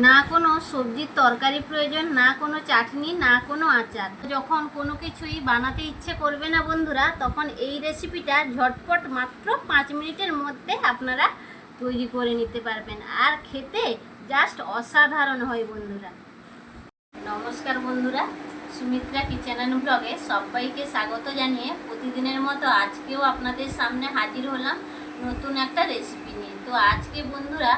না কোনো সবজির তরকারি প্রয়োজন, না কোনো চাটনি, না কোনো আচার। যখন কোনো কিছুই বানাতে ইচ্ছে করবে না বন্ধুরা, তখন এই রেসিপিটা ঝটপট মাত্র পাঁচ মিনিটের মধ্যে আপনারা তৈরি করে নিতে পারবেন। আর খেতে জাস্ট অসাধারণ হয় বন্ধুরা। নমস্কার বন্ধুরা, সুমিত্রা কিচেন অ্যান্ড ব্লগে সবাইকে স্বাগত জানিয়ে প্রতিদিনের মতো আজকেও আপনাদের সামনে হাজির হলাম নতুন একটা রেসিপি নিয়ে। তো আজকে বন্ধুরা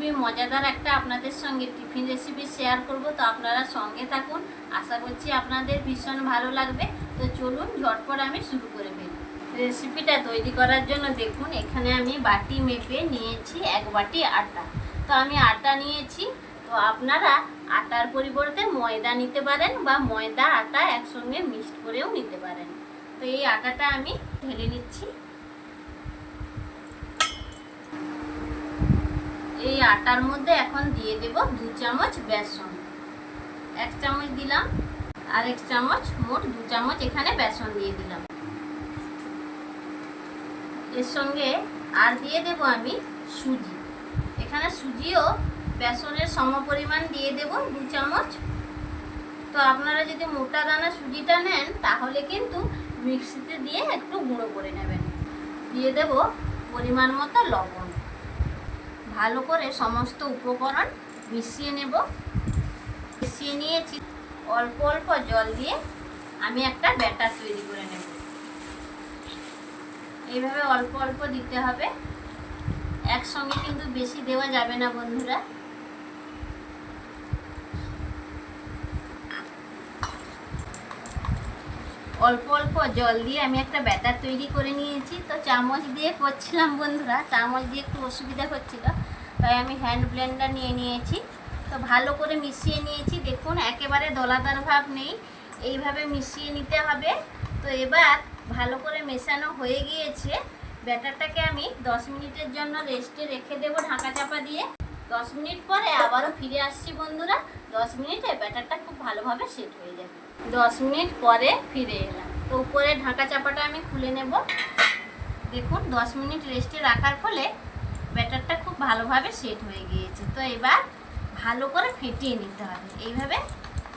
খুবই মজাদার একটা আপনাদের সঙ্গে টিফিন রেসিপি শেয়ার করব, তো আপনারা সঙ্গে থাকুন। আশা করছি আপনাদের ভীষণ ভালো লাগবে। তো চলুন, ঝটপট আমি শুরু করে ফেলি। রেসিপিটা তৈরি করার জন্য দেখুন, এখানে আমি বাটি মেপে নিয়েছি এক বাটি আটা। তো আমি আটা নিয়েছি। তো আপনারা আটার পরিবর্তে ময়দা নিতে পারেন বা ময়দা আটা একসঙ্গে মিক্সড করেও নিতে পারেন। তো এই আটাটা আমি ঢেলে নিচ্ছি এই আটার মধ্যে এখন দিয়ে দেব দু চামচ বেসন। এক চামচ দিলাম, আর এক চামচ মোট দু চামচ এখানে বেসন দিয়ে দিলাম। এর সঙ্গে আর দিয়ে দেব আমি সুজি। এখানে সুজিও বেসনের সমপরিমাণ দিয়ে দেব দু চামচ। তো আপনারা যদি মোটা দানা সুজিটা নেন, তাহলে কিন্তু মিক্সিতে দিয়ে একটু গুঁড়ো করে নেবেন। দিয়ে দেব পরিমাণ মতো লবণ। ভালো করে সমস্ত উপকরণ মিশিয়ে নেব। মিশিয়ে নিয়েছি অল্প অল্প জল দিয়ে আমি একটা ব্যাটার তৈরি করে নেব। এইভাবে অল্প অল্প দিতে হবে। একসঙ্গে কিন্তু বেশি দেওয়া যাবে না বন্ধুরা। অল্প অল্প জল দিয়ে আমি একটা ব্যাটার তৈরি করে নিয়েছি। তো চামচ দিয়ে করছিলাম বন্ধুরা, চামচ দিয়ে একটু অসুবিধা হচ্ছিল, তাই আমি হ্যান্ড ব্লেন্ডার নিয়ে নিয়েছি। তো ভালো করে মিশিয়ে নিয়েছি। দেখুন, একেবারে দলাদার ভাব নেই, এইভাবে মিশিয়ে নিতে হবে। তো এবার ভালো করে মেশানো হয়ে গিয়েছে। ব্যাটারটাকে আমি দশ মিনিটের জন্য রেস্টে রেখে দেবো ঢাকা চাপা দিয়ে। দশ মিনিট পরে আবারও ফিরে আসছি বন্ধুরা। দশ মিনিটে ব্যাটারটা খুব ভালোভাবে সেট হয়ে যাবে। দশ মিনিট পরে ফিরে এলাম। তো উপরে ঢাকা চাপাটা আমি খুলে নেব। দেখুন, দশ মিনিট রেস্টে রাখার ফলে ব্যাটারটা খুব ভালোভাবে সেট হয়ে গিয়েছে। তো এবার ভালো করে ফেটিয়ে নিতে হবে। এইভাবে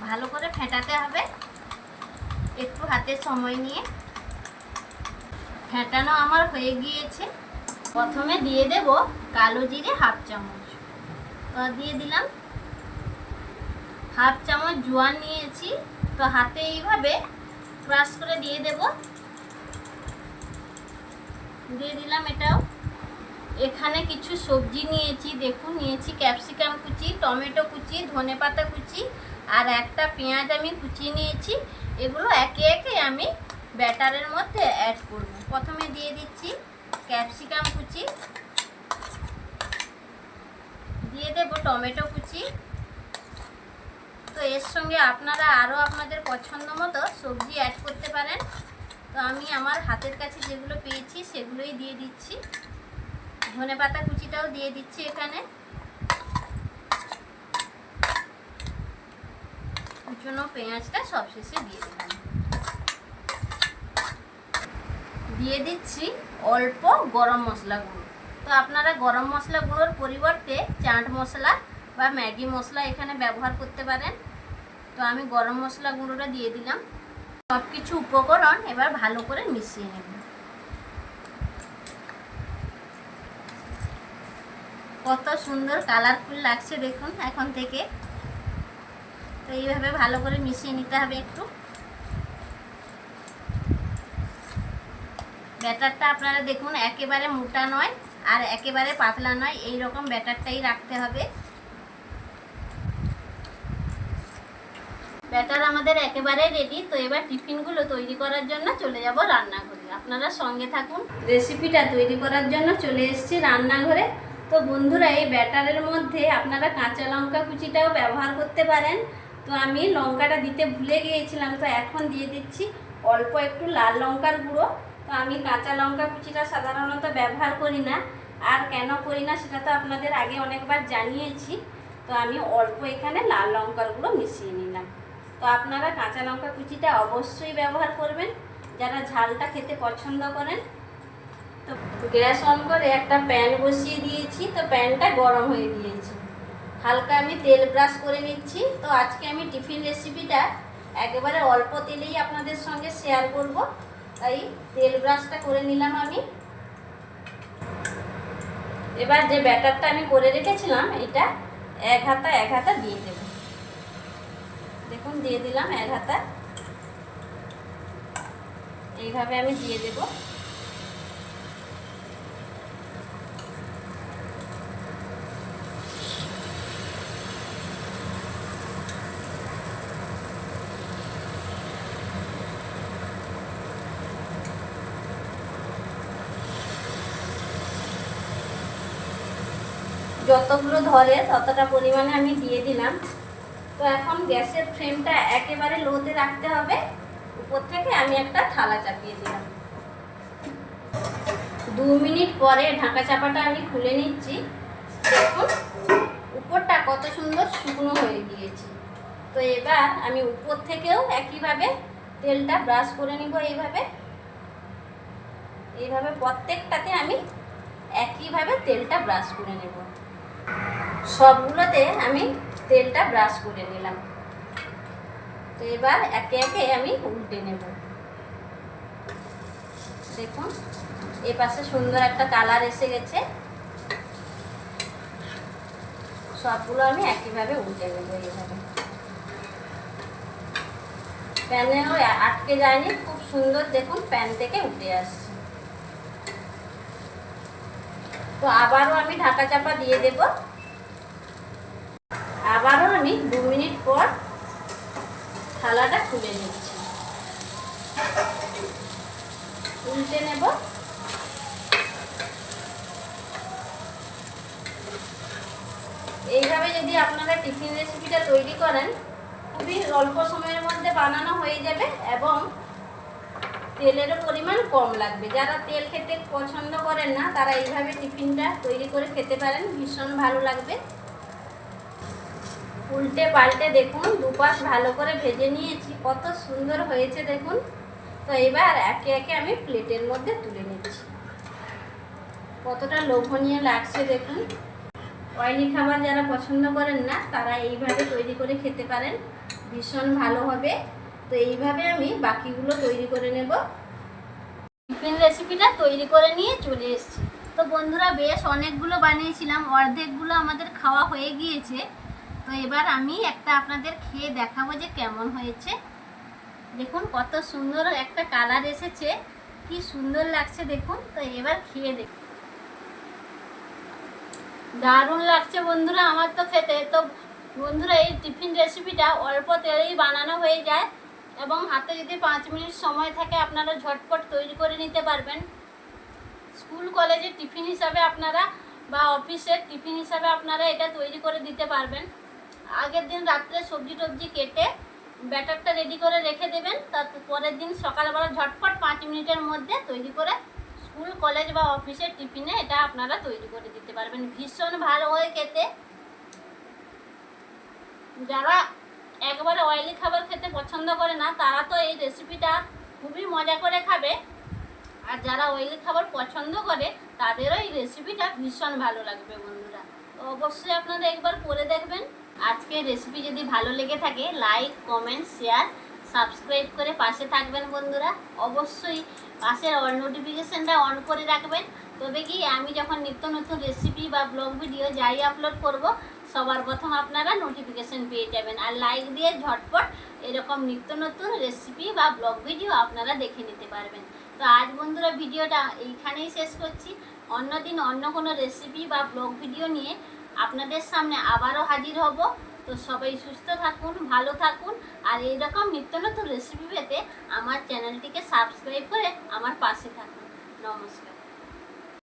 ভালো করে ফেটাতে হবে। একটু হাতে সময় নিয়ে। ফেটানো আমার হয়ে গিয়েছে। প্রথমে দিয়ে দেব কালো জিরে হাফ চামচ। তো দিয়ে দিলাম। হাফ চামচ জোয়ান নিয়েছি। তো হাতে এইভাবে ক্রাশ করে দিয়ে দেব। দিয়ে দিলাম এটাও। এখানে কিছু সবজি নিয়েছি, দেখুন, নিয়েছি ক্যাপসিকাম কুচি, টমেটো কুচি, ধনে পাতা কুচি আর একটা পেঁয়াজ আমি কুচি নিয়েছি। এগুলো একে একে আমি ব্যাটারের মধ্যে অ্যাড করব। প্রথমে দিয়ে দিচ্ছি ক্যাপসিকাম কুচি। দিয়ে দেব টমেটো কুচি। তো এর সঙ্গে আপনারা আরও আপনাদের পছন্দ মতো সবজি অ্যাড করতে পারেন। তো আমি আমার হাতের কাছে যেগুলো পেয়েছি, সেগুলোই দিয়ে দিচ্ছি। ধনে পাতা কুচিটাও দিয়ে দিচ্ছি এখানে। কুচনো পেঁয়াজটা সবশেষে দিয়ে দিলাম। দিয়ে দিচ্ছি অল্প গরম মশলা গুঁড়ো। তো আপনারা গরম মশলা গুঁড়োর পরিবর্তে চাট মশলা বা ম্যাগি মশলা এখানে ব্যবহার করতে পারেন। তো আমি গরম মশলা গুঁড়োটা দিয়ে দিলাম। সব কিছু উপকরণ এবার ভালো করে মিশিয়ে নেব। কত সুন্দর কালারফুল লাগছে দেখুন এখন থেকে। তো এইভাবে ভালো করে মিশিয়ে নিতে হবে একটু। ব্যাটারটা আপনারা দেখুন একেবারে মোটা নয় আর একেবারে পাতলা নয় এই রকম ব্যাটারটাই রাখতে হবে। ব্যাটার আমাদের একেবারে রেডি তো এবার টিফিনগুলো তৈরি করার জন্য চলে যাব রান্নাঘরে। আপনারা সঙ্গে থাকুন। রেসিপিটা তৈরি করার জন্য চলে এসেছি রান্নাঘরে। তো বন্ধুরা, এই ব্যাটারের মধ্যে আপনারা কাঁচা লঙ্কা কুচিটাও ব্যবহার করতে পারেন। তো আমি লঙ্কাটা দিতে ভুলে গিয়েছিলাম, তো এখন দিয়ে দিচ্ছি অল্প একটু লাল লঙ্কার গুঁড়ো। তো আমি কাঁচা লঙ্কা কুচিটা সাধারণত ব্যবহার করি না, আর কেন করি না সেটা তো আপনাদের আগে অনেকবার জানিয়েছি। তো আমি অল্প এখানে লাল লঙ্কার গুঁড়ো মিশিয়ে নিলাম। তো আপনারা কাঁচা লঙ্কা কুচিটা অবশ্যই ব্যবহার করবেন। যারা ঝালটা খেতে পছন্দ করেন। তো গ্যাস অন করে একটা প্যান বসিয়ে দিয়েছি। তো প্যানটা গরম হয়ে গিয়েছে। হালকা আমি তেল ব্রাশ করে নিচ্ছি। তো আজকে আমি টিফিন রেসিপিটা একেবারে অল্প তেলেই আপনাদের সঙ্গে শেয়ার করব। তাই তেল ব্রাশটা করে নিলাম আমি। এবার যে ব্যাটারটা আমি করে রেখেছিলাম এটা এক হাতা এক হাতা দিয়ে দেব। দেখুন, দিয়ে দিলাম এক হাতা। এইভাবে আমি দিয়ে দেব। যতগুলো ধরে ততটা পরিমাণে আমি দিয়ে দিলাম। তো এখন গ্যাসের ফ্লেমটা একেবারে লোতে রাখতে হবে। উপর থেকে আমি একটা থালা চাপিয়ে দিলাম। দু মিনিট পরে ঢাকা চাপাটা আমি খুলে নিচ্ছি। দেখুন, উপরটা কত সুন্দর শুকনো হয়ে গিয়েছে। তো এবার আমি উপর থেকেও একইভাবে তেলটা ব্রাশ করে নিব এইভাবে। এইভাবে প্রত্যেকটাতে আমি একইভাবে তেলটা ব্রাশ করে নেব। সবগুলোতে আমি তেলটা ব্রাশ করে নিলাম। তো এবার একে একে আমি উল্টে নেব। দেখুন, এ পাশে সুন্দর একটা কালার এসে গেছে। সবগুলো আমি একইভাবে উল্টে নেব এইভাবে। প্যানেও আটকে যায়নি, খুব সুন্দর দেখুন, প্যান থেকে উঠে আসছে। তো আবারও আমি ঢাকা চাপা দিয়ে দেব। আমি দু মিনিট পর থালাটা খুলে নিচ্ছি। উল্টে নেব। এইভাবে যদি আপনারা টিফিন রেসিপিটা তৈরি করেন, খুবই অল্প সময়ের মধ্যে বানানো হয়ে যাবে এবং তেলেরও পরিমাণ কম লাগবে। যারা তেল খেতে পছন্দ করেন না, তারা এইভাবে টিফিনটা তৈরি করে খেতে পারেন। ভীষণ ভালো লাগবে। উল্টে পাল্টে দেখুন, দুপাশ ভালো করে ভেজে নিয়েছি, কত সুন্দর হয়েছে দেখুন। তো এবার একে একে আমি প্লেটের মধ্যে তুলে নিচ্ছি। কতটা লোভনীয় লাগছে দেখুন। অয়েলি খাবার যারা পছন্দ করেন না, তারা এইভাবে তৈরি করে খেতে পারেন। ভীষণ ভালো হবে। তো এইভাবে আমি বাকিগুলো তৈরি করে নেব। টিফিন রেসিপিটা তৈরি করে নিয়ে চলে এসেছি। তো বন্ধুরা, বেশ অনেকগুলো বানিয়েছিলাম, অর্ধেকগুলো আমাদের খাওয়া হয়ে গিয়েছে। তো এবার আমি একটা আপনাদের খেয়ে দেখাবো যে কেমন হয়েছে। দেখুন কত সুন্দর একটা কালার এসেছে, কি সুন্দর লাগছে দেখুন। তো এবার খেয়ে দেখুন দারুণ লাগছে বন্ধুরা আমার তো খেতে। তো বন্ধুরা, এই টিফিন রেসিপিটা অল্প তেলেই বানানো হয়ে যায় এবং হাতে যদি পাঁচ মিনিট সময় থাকে, আপনারা ঝটপট তৈরি করে নিতে পারবেন। স্কুল, কলেজে টিফিন হিসাবে আপনারা বা অফিসের টিফিন হিসাবে আপনারা এটা তৈরি করে দিতে পারবেন। আগের দিন রাত্রে সবজি টবজি কেটে ব্যাটারটা রেডি করে রেখে দেবেন। তার পরের দিন সকালবেলা ঝটপট পাঁচ মিনিটের মধ্যে তৈরি করে স্কুল, কলেজ বা অফিসের টিফিনে এটা আপনারা তৈরি করে দিতে পারবেন। ভীষণ ভালো হয়ে খেতে। যারা একবারে অয়েলি খাবার খেতে পছন্দ করে না, তারা তো এই রেসিপিটা খুবই মজা করে খাবে। আর যারা অয়েলি খাবার পছন্দ করে, তাদেরও এই রেসিপিটা ভীষণ ভালো লাগবে বন্ধুরা। অবশ্যই আপনারা একবার করে দেখবেন। আজকের রেসিপি যদি ভালো লেগে থাকে লাইক কমেন্ট শেয়ার সাবস্ক্রাইব করে পাশে থাকবেন বন্ধুরা। অবশ্যই পাশের অল নোটিফিকেশানটা অন করে রাখবেন। তবে কি, আমি যখন নিত্য নতুন রেসিপি বা ব্লগ ভিডিও যাই আপলোড করব, সবার প্রথম আপনারা নোটিফিকেশান পেয়ে যাবেন। আর লাইক দিয়ে ঝটপট এরকম নিত্য নতুন রেসিপি বা ব্লগ ভিডিও আপনারা দেখে নিতে পারবেন। তো আজ বন্ধুরা ভিডিওটা এইখানেই শেষ করছি। অন্যদিন অন্য কোনো রেসিপি বা ব্লগ ভিডিও নিয়ে আপনাদের সামনে আবারও হাজির হব। তো সবাই সুস্থ থাকুন, ভালো থাকুন। আর এইরকম নিত্য নতুন রেসিপি পেতে আমার চ্যানেলটিকে সাবস্ক্রাইব করে আমার পাশে থাকুন। নমস্কার।